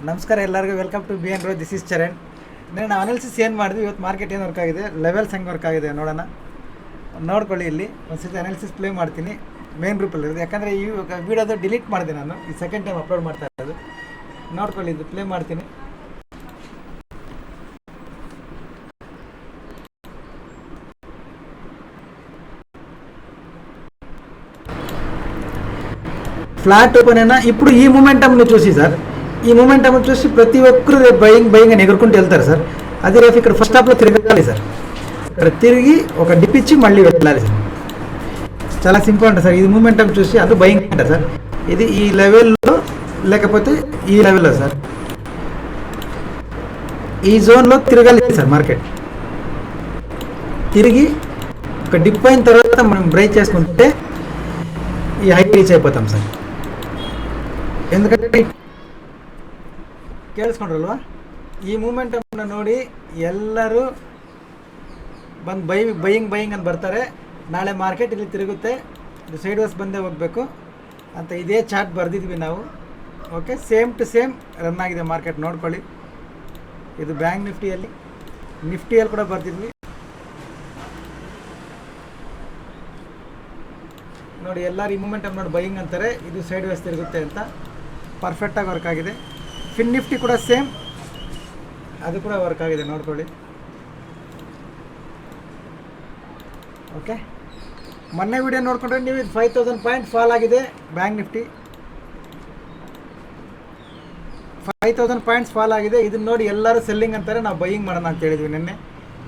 ನಮಸ್ಕಾರ ಎಲ್ಲರಿಗೂ welcome to B N row this is Charan ನಾನು ನಾವು ಅನಾಲಿಸಿಸ್ ಏನು ಮಾಡಿದ್ವಿ ಇವತ್ತು ಮಾರ್ಕೆಟ್ ಏನು ವರ್ಕ್ ಆಗಿದೆ ಲೆವೆಲ್ಸ್ ಹೆಂಗೆ ವರ್ಕ್ ಆಗಿದೆ ನೋಡೋಣ ನೋಡ್ಕೊಳ್ಳಿ ಇಲ್ಲಿ ಒಂದು ಸತಿ ಅನಾಲಿಸಿಸ್ ಪ್ಲೇ ಮಾಡ್ತೀನಿ ಮೇನ್ ಗ್ರೂಪಲ್ಲಿ ಇರೋದು ಯಾಕಂದರೆ ಈ ವಿಡಿಯೋದು ಡಿಲೀಟ್ ಮಾಡಿದೆ ನಾನು ಈ ಸೆಕೆಂಡ್ ಟೈಮ್ ಅಪ್ಲೋಡ್ ಮಾಡ್ತಾ ಇರೋದು ನೋಡ್ಕೊಳ್ಳಿ ಇದು ಪ್ಲೇ ಮಾಡ್ತೀನಿ ఫ్లాట్ ఓపెన్ అయినా ఇప్పుడు ఈ మూమెంటంను చూసి సార్ ఈ మూమెంటం చూసి ప్రతి ఒక్కరు భయం భయంగా ఎగురుకుంటూ వెళ్తారు సార్. అది రేపు ఇక్కడ ఫస్ట్ హాఫ్లో తిరగాలి సార్. ఇక్కడ తిరిగి ఒక డిప్ ఇచ్చి మళ్ళీ వెళ్ళాలి సార్. చాలా సింపుల్ అంట సార్. ఇది మూమెంటం చూసి అందరూ భయం అంట సార్. ఇది ఈ లెవెల్లో లేకపోతే ఈ లెవెల్లో సార్. ఈ జోన్లో తిరగాలి సార్ మార్కెట్ తిరిగి ఒక డిప్ అయిన తర్వాత మనం బ్రేక్ చేసుకుంటే ఈ హై రీచ్ అయిపోతాం సార్. ఎందుకంటే ಕೇಳಿಸ್ಕೊಂಡ್ರಲ್ವಾ? ಈ ಮೂಮೆಂಟನ್ನು ನೋಡಿ ಎಲ್ಲರೂ ಬಂದು ಬೈ, ಬೈಯಿಂಗ್ ಬೈಯಿಂಗ್ ಅಂತ ಬರ್ತಾರೆ. ನಾಳೆ ಮಾರ್ಕೆಟ್ ಇಲ್ಲಿ ತಿರುಗುತ್ತೆ. ಇದು ಸೈಡ್ ವಾಸ್ ಬಂದೇ ಹೋಗಬೇಕು. ಅಂತ ಇದೇ ಚಾರ್ಟ್ ಬರೆದಿದ್ವಿ ನಾವು. Okay, same to same run ಆಗಿದೆ ಮಾರ್ಕೆಟ್. ನೋಡ್ಕೊಳ್ಳಿ. ಇದು ಬ್ಯಾಂಕ್ ನಿಫ್ಟಿಯಲ್ಲಿ. ನಿಫ್ಟಿಯಲ್ಲಿ ಕೂಡ ಬರ್ದಿದ್ವಿ. ನೋಡಿ, ಎಲ್ಲರೂ ಈ ಮೂಮೆಂಟಮ್ ನೋಡಿ ಬೈಯಿಂಗ್ ಅಂತಾರೆ. ಇದು ಸೈಡ್ ವೇಸ್ ತಿರುಗುತ್ತೆ ಅಂತ. ಪರ್ಫೆಕ್ಟಾಗಿ ವರ್ಕ್ ಆಗಿದೆ. ಫಿನ್ ನಿಫ್ಟಿ ಕೂಡ ಸೇಮ್ ಅದು ಕೂಡ ವರ್ಕ್ ಆಗಿದೆ, ನೋಡ್ಕೊಳ್ಳಿ. ಓಕೆ ಮೊನ್ನೆ ವಿಡಿಯೋ ನೋಡ್ಕೊಂಡ್ರೆ ನೀವು ಇದು ಫೈವ್ ತೌಸಂಡ್ ಪಾಯಿಂಟ್ ಫಾಲ್ ಆಗಿದೆ bank Nifty five thousand points fall ಆಗಿದೆ, ಇದನ್ನ ನೋಡಿ ಎಲ್ಲರೂ ಸೆಲ್ಲಿಂಗ್ ಅಂತಾರೆ, ನಾವು ಬೈಯಿಂಗ್ ಮಾಡೋಣ ಅಂತ ಹೇಳಿದ್ವಿ ನಿನ್ನೆ.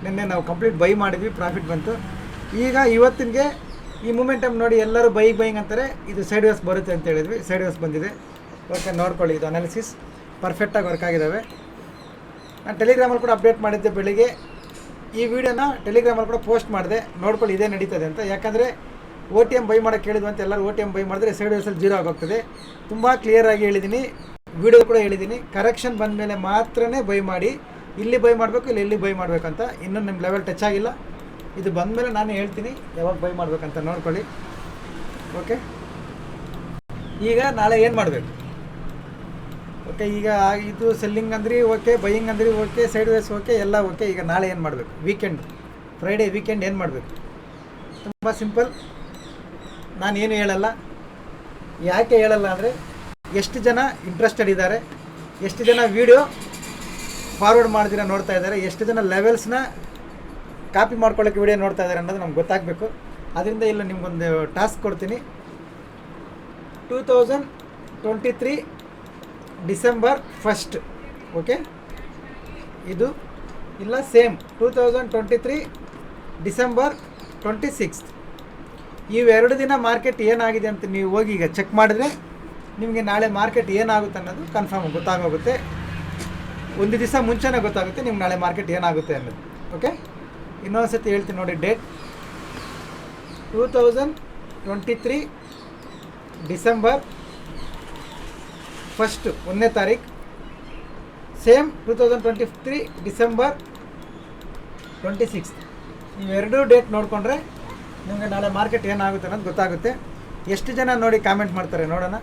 ನಿನ್ನೆ ನಾವು ಕಂಪ್ಲೀಟ್ ಬೈ ಮಾಡಿದ್ವಿ ಪ್ರಾಫಿಟ್ ಬಂತು. ಈಗ ಇವತ್ತಿನಗೆ ಈ ಮೂಮೆಂಟಮ್ ನೋಡಿ ಎಲ್ಲರೂ ಬೈ ಬೈಯಿಂಗ್ ಅಂತಾರೆ, ಇದು ಸೈಡ್ ವೇಸ್ ಬರುತ್ತೆ ಅಂತ ಹೇಳಿದ್ವಿ ಸೈಡ್ ವೇಸ್ ಬಂದಿದೆ. ಓಕೆ ನೋಡ್ಕೊಳ್ಳಿ ಇದು ಅನಾಲಿಸಿಸ್ ಪರ್ಫೆಕ್ಟಾಗಿ ವರ್ಕ್ ಆಗಿದ್ದಾವೆ ನಾನು ಟೆಲಿಗ್ರಾಮಲ್ಲಿ ಕೂಡ ಅಪ್ಡೇಟ್ ಮಾಡಿದ್ದೆ ಬೆಳಿಗ್ಗೆ. ಈ ವಿಡಿಯೋನ ಟೆಲಿಗ್ರಾಮಲ್ಲಿ ಕೂಡ ಪೋಸ್ಟ್ ಮಾಡಿದೆ. ನೋಡ್ಕೊಳ್ಳಿ ಇದೇ ನಡೀತದೆ ಅಂತ. ಯಾಕಂದರೆ ಓ ಟಿ ಎಂ ಬೈ ಮಾಡೋಕ್ಕೆ ಹೇಳಿದ್ವಿ ಅಂತ ಎಲ್ಲರೂ ಓ ಟಿ ಎಂ ಬೈ ಮಾಡಿದ್ರೆ ಸೈಡ್ ವೈಸಲ್ಲಿ ಜೀರೋ ಆಗೋಗ್ತದೆ. ತುಂಬ ಕ್ಲಿಯರಾಗಿ ಹೇಳಿದ್ದೀನಿ ವಿಡಿಯೋ ಕೂಡ ಹೇಳಿದ್ದೀನಿ ಕರೆಕ್ಷನ್ ಬಂದ ಮೇಲೆ ಮಾತ್ರನೇ ಬೈ ಮಾಡಿ. ಇಲ್ಲಿ ಬೈ ಮಾಡಬೇಕು, ಇಲ್ಲಿ ಇಲ್ಲಿ ಬೈ ಮಾಡಬೇಕಂತ. ಇನ್ನೂ ನಿಮ್ಮ ಲೆವೆಲ್ ಟಚ್ ಆಗಿಲ್ಲ. ಇದು ಬಂದ ಮೇಲೆ ನಾನು ಹೇಳ್ತೀನಿ. ಯಾವಾಗ ಬೈ ಮಾಡಬೇಕಂತ ನೋಡ್ಕೊಳ್ಳಿ. ಓಕೆ ಈಗ ನಾಳೆ ಏನು ಮಾಡಬೇಕು? ಓಕೆ ಈಗ ಇದು ಸೆಲ್ಲಿಂಗ್ ಅಂದ್ರಿ ಓಕೆ ಬೈಯಿಂಗ್ ಅಂದ್ರಿ ಓಕೆ ಸೈಡ್ ವೇಸ್ ಓಕೆ ಎಲ್ಲ ಓಕೆ ಈಗ ನಾಳೆ ಏನು ಮಾಡಬೇಕು? ವೀಕೆಂಡ್ ಫ್ರೈಡೇ ವೀಕೆಂಡ್ ಏನು ಮಾಡಬೇಕು? ತುಂಬ ಸಿಂಪಲ್ ನಾನೇನು ಹೇಳಲ್ಲ. ಯಾಕೆ ಹೇಳಲ್ಲ ಅಂದರೆ ಎಷ್ಟು ಜನ ಇಂಟ್ರೆಸ್ಟೆಡ್ ಇದ್ದಾರೆ, ಎಷ್ಟು ಜನ ವೀಡಿಯೋ ಫಾರ್ವರ್ಡ್ ಮಾಡ್ದಿರ ನೋಡ್ತಾ ಇದ್ದಾರೆ, ಎಷ್ಟು ಜನ ಲೆವೆಲ್ಸ್ನ ಕಾಪಿ ಮಾಡ್ಕೊಳ್ಳೋಕ್ಕೆ ವಿಡಿಯೋ ನೋಡ್ತಾ ಇದ್ದಾರೆ ಅನ್ನೋದು ನಮ್ಗೆ ಗೊತ್ತಾಗಬೇಕು. ಅದರಿಂದ ಇಲ್ಲ ನಿಮಗೊಂದು ಟಾಸ್ಕ್ ಕೊಡ್ತೀನಿ. Two thousand twenty three December first okay ಇದು ಇಲ್ಲ same two thousand twenty three December twenty sixth ಇವೆರಡು ದಿನ ಮಾರ್ಕೆಟ್ ಏನಾಗಿದೆ ಅಂತ ನೀವು ಹೋಗಿ ಈಗ ಚೆಕ್ ಮಾಡಿದ್ರೆ ನಿಮಗೆ ನಾಳೆ ಮಾರ್ಕೆಟ್ ಏನಾಗುತ್ತೆ ಅನ್ನೋದು ಕನ್ಫರ್ಮ್ ಗೊತ್ತಾಗೋಗುತ್ತೆ. ಒಂದು ದಿವಸ ಮುಂಚೆನೇ ಗೊತ್ತಾಗುತ್ತೆ ನಿಮ್ಗೆ ನಾಳೆ ಮಾರ್ಕೆಟ್ ಏನಾಗುತ್ತೆ ಅನ್ನೋದು ಓಕೆ ಇನ್ನೊಂದು ಸತಿ ಹೇಳ್ತೀನಿ ನೋಡಿ date two thousand twenty three December first ಒಂದನೇ ತಾರೀಕು same two thousand twenty three December twenty six ಇವೆರಡೂ ಡೇಟ್ ನೋಡಿಕೊಂಡ್ರೆ ನಿಮಗೆ ನಾಳೆ ಮಾರ್ಕೆಟ್ ಏನಾಗುತ್ತೆ ಅನ್ನೋದು ಗೊತ್ತಾಗುತ್ತೆ. ಎಷ್ಟು ಜನ ನೋಡಿ ಕಾಮೆಂಟ್ ಮಾಡ್ತಾರೆ ನೋಡೋಣ.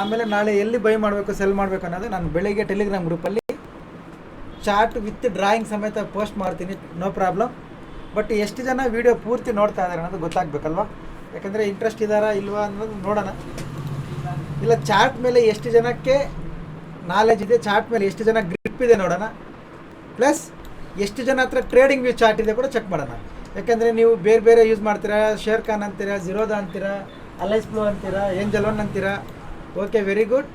ಆಮೇಲೆ ನಾಳೆ ಎಲ್ಲಿ ಬೈ ಮಾಡಬೇಕು ಸೆಲ್ ಮಾಡಬೇಕು ಅನ್ನೋದು ನಾನು ಬೆಳಿಗ್ಗೆ ಟೆಲಿಗ್ರಾಮ್ ಗ್ರೂಪಲ್ಲಿ ಚಾರ್ಟ್ ವಿತ್ ಡ್ರಾಯಿಂಗ್ ಸಮೇತ ಪೋಸ್ಟ್ ಮಾಡ್ತೀನಿ ನೋ ಪ್ರಾಬ್ಲಮ್ ಬಟ್ ಎಷ್ಟು ಜನ ವೀಡಿಯೋ ಪೂರ್ತಿ ನೋಡ್ತಾ ಇದ್ದಾರೆ ಅನ್ನೋದು ಗೊತ್ತಾಗಬೇಕಲ್ವಾ? ಯಾಕಂದರೆ ಇಂಟ್ರೆಸ್ಟ್ ಇದ್ದಾರಾ ಇಲ್ವಾ ಅನ್ನೋದು ನೋಡೋಣ. ಇಲ್ಲ, ಚಾರ್ಟ್ ಮೇಲೆ ಎಷ್ಟು ಜನಕ್ಕೆ ನಾಲೆಜ್ ಇದೆ, ಚಾರ್ಟ್ ಮೇಲೆ ಎಷ್ಟು ಜನ ಗ್ರಿಪ್ ಇದೆ ನೋಡೋಣ. ಪ್ಲಸ್ ಎಷ್ಟು ಜನ ಹತ್ರ ಟ್ರೇಡಿಂಗ್ ವ್ಯೂ ಚಾರ್ಟ್ ಇದೆ ಕೂಡ ಚೆಕ್ ಮಾಡೋಣ. ಯಾಕೆಂದರೆ ನೀವು ಬೇರೆ ಬೇರೆ ಯೂಸ್ ಮಾಡ್ತೀರಾ ಶೇರ್ ಖಾನ್ ಅಂತೀರಾ ಜಿರೋದಾ ಅಂತೀರಾ ಅಲೈಸ್ ಫ್ಲೋ ಅಂತೀರಾ ಏಂಜಲ್ ಅಂತೀರಾ. ಓಕೆ ವೆರಿ ಗುಡ್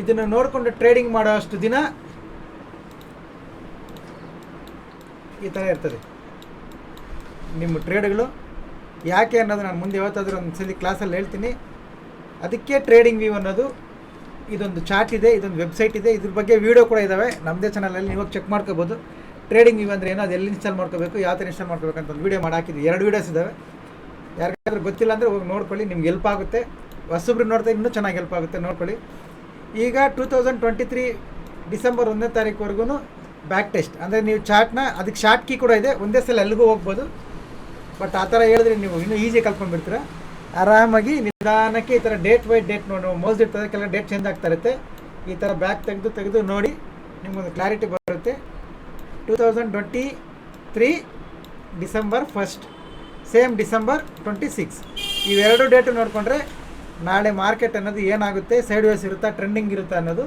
ಇದನ್ನು ನೋಡಿಕೊಂಡು ಟ್ರೇಡಿಂಗ್ ಮಾಡೋ ಅಷ್ಟು ದಿನ ಈ ಥರ ಇರ್ತದೆ. ನಿಮ್ಮ ಟ್ರೇಡ್ಗಳು ಯಾಕೆ ಅನ್ನೋದು ನಾನು ಮುಂದೆ ಯಾವತ್ತಾದರೂ ಒಂದು ಸಲ ಕ್ಲಾಸಲ್ಲಿ ಹೇಳ್ತೀನಿ. ಅದಕ್ಕೆ ಟ್ರೇಡಿಂಗ್ ವ್ಯೂ ಅನ್ನೋದು ಇದೊಂದು ಚಾರ್ಟ್ ಇದೆ, ಇದೊಂದು ವೆಬ್ಸೈಟ್ ಇದೆ. ಇದ್ರ ಬಗ್ಗೆ ವೀಡಿಯೋ ಕೂಡ ಇದ್ದಾವೆ ನಮ್ಮದೇ ಚಾನಲಲ್ಲಿ ನೀವು ಚೆಕ್ ಮಾಡ್ಕೋಬೋದು. ಟ್ರೇಡಿಂಗ್ ವ್ಯೂ ಅಂದರೆ ಏನು? ಅದು ಎಲ್ಲಿ ಇನ್ಸ್ಟಾಲ್ ಮಾಡ್ಕೋಬೇಕು? ಯಾವ ಥರ ಇನ್ಸ್ಟಾಲ್ ಮಾಡ್ಕೋಬೇಕು ಅಂತ ಒಂದು ವೀಡಿಯೋ ಮಾಡಿ ಎರಡು ವೀಡಿಯೋಸ್ ಇದ್ದಾವೆ ಯಾರಿಗಾದ್ರೂ ಗೊತ್ತಿಲ್ಲ ಅಂದರೆ ಹೋಗಿ ನೋಡ್ಕೊಳ್ಳಿ. ನಿಮ್ಗೆ ಹೆಲ್ಪ್ ಆಗುತ್ತೆ. ಹೊಸಬ್ರು ನೋಡ್ತಾ ಇನ್ನೂ ಚೆನ್ನಾಗಿ ಹೆಲ್ಪ್ ಆಗುತ್ತೆ. ನೋಡ್ಕೊಳ್ಳಿ. ಈಗ two thousand twenty three December ಒಂದನೇ ತಾರೀಕುವರೆಗೂ ಬ್ಯಾಕ್ ಟೆಸ್ಟ್ ಅಂದರೆ ನೀವು ಚಾಟ್ನ ಅದಕ್ಕೆ ಶಾರ್ಟ್ ಕೀ ಕೂಡ ಇದೆ. ಒಂದೇ ಸಲ ಎಲ್ಲಿಗೂ ಹೋಗ್ಬೋದು. ಬಟ್ ಆ ಥರ ಹೇಳಿದ್ರೆ ನೀವು ಇನ್ನೂ ಈಸಿ ಕಲ್ತ್ಕೊಂಡ್ಬಿಡ್ತೀರ. ಆರಾಮಾಗಿ ನಿಧಾನಕ್ಕೆ ಈ ಥರ ಡೇಟ್ ಬೈ ಡೇಟ್ ನೋಡಿ. ಮೋಸ್ದಿರ್ತದೆ ಕೆಲವು ಡೇಟ್ ಚೇಂಜ್ ಆಗ್ತಾ ಇರುತ್ತೆ. ಈ ಥರ ಬ್ಯಾಕ್ ತೆಗೆದು ತೆಗೆದು ನೋಡಿ ನಿಮಗೊಂದು ಕ್ಲಾರಿಟಿ ಬರುತ್ತೆ. Two thousand twenty three December first same December twenty six ಇವೆರಡು ಡೇಟು ನೋಡಿಕೊಂಡ್ರೆ ನಾಳೆ ಮಾರ್ಕೆಟ್ ಅನ್ನೋದು ಏನಾಗುತ್ತೆ ಸೈಡ್ ವೇಸ್ ಇರುತ್ತಾ ಟ್ರೆಂಡಿಂಗ್ ಇರುತ್ತಾ ಅನ್ನೋದು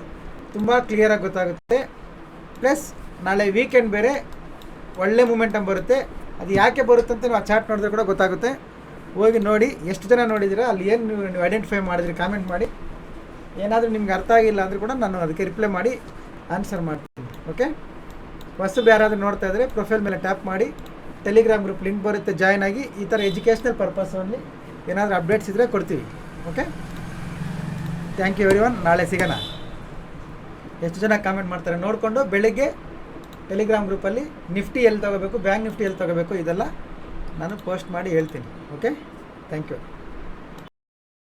ತುಂಬ ಕ್ಲಿಯರಾಗಿ ಗೊತ್ತಾಗುತ್ತೆ. ಪ್ಲಸ್ ನಾಳೆ ವೀಕೆಂಡ್ ಬೇರೆ ಒಳ್ಳೆ ಮೂಮೆಂಟಮ್ ಬರುತ್ತೆ. ಅದು ಯಾಕೆ ಬರುತ್ತೆ ಅಂತ ನೀವು ಆ ಚಾರ್ಟ್ ನೋಡಿದ್ರೆ ಕೂಡ ಗೊತ್ತಾಗುತ್ತೆ. ಹೋಗಿ ನೋಡಿ, ಎಷ್ಟು ಜನ ನೋಡಿದ್ದೀರಾ ಅಲ್ಲಿ ಏನು ನೀವು ಐಡೆಂಟಿಫೈ ಮಾಡಿದ್ರಿ ಕಾಮೆಂಟ್ ಮಾಡಿ. ಏನಾದರೂ ನಿಮ್ಗೆ ಅರ್ಥ ಆಗಿಲ್ಲ ಅಂದರೂ ಕೂಡ ನಾನು ಅದಕ್ಕೆ ರಿಪ್ಲೈ ಮಾಡಿ ಆನ್ಸರ್ ಮಾಡ್ತೀನಿ ಓಕೆ ಹೊಸಬ್ ಯಾರಾದರೂ ನೋಡ್ತಾ ಇದ್ದರೆ ಪ್ರೊಫೈಲ್ ಮೇಲೆ ಟ್ಯಾಪ್ ಮಾಡಿ ಟೆಲಿಗ್ರಾಮ್ ಗ್ರೂಪ್ ಲಿಂಕ್ ಬರುತ್ತೆ ಜಾಯ್ನ್ ಆಗಿ ಈ ಥರ ಎಜುಕೇಷ್ನಲ್ ಪರ್ಪಸ್ ಓನ್ಲಿ ಏನಾದರೂ ಅಪ್ಡೇಟ್ಸ್ ಇದ್ದರೆ ಕೊಡ್ತೀವಿ okay thank you very one ನಾಳೆ ಸಿಗೋಣ. ಎಷ್ಟು ಜನ ಕಾಮೆಂಟ್ ಮಾಡ್ತಾರೆ ನೋಡಿಕೊಂಡು, ಬೆಳಿಗ್ಗೆ ಟೆಲಿಗ್ರಾಮ್ ಗ್ರೂಪಲ್ಲಿ ನಿಫ್ಟಿ ಎಲ್ಲಿ ತೊಗೋಬೇಕು ಬ್ಯಾಂಕ್ ನಿಫ್ಟಿ ಎಲ್ಲಿ ತೊಗೋಬೇಕು ಇದೆಲ್ಲ ನಾನು ಪೋಸ್ಟ್ ಮಾಡಿ ಹೇಳ್ತೀನಿ ಓಕೆ ಥ್ಯಾಂಕ್ ಯು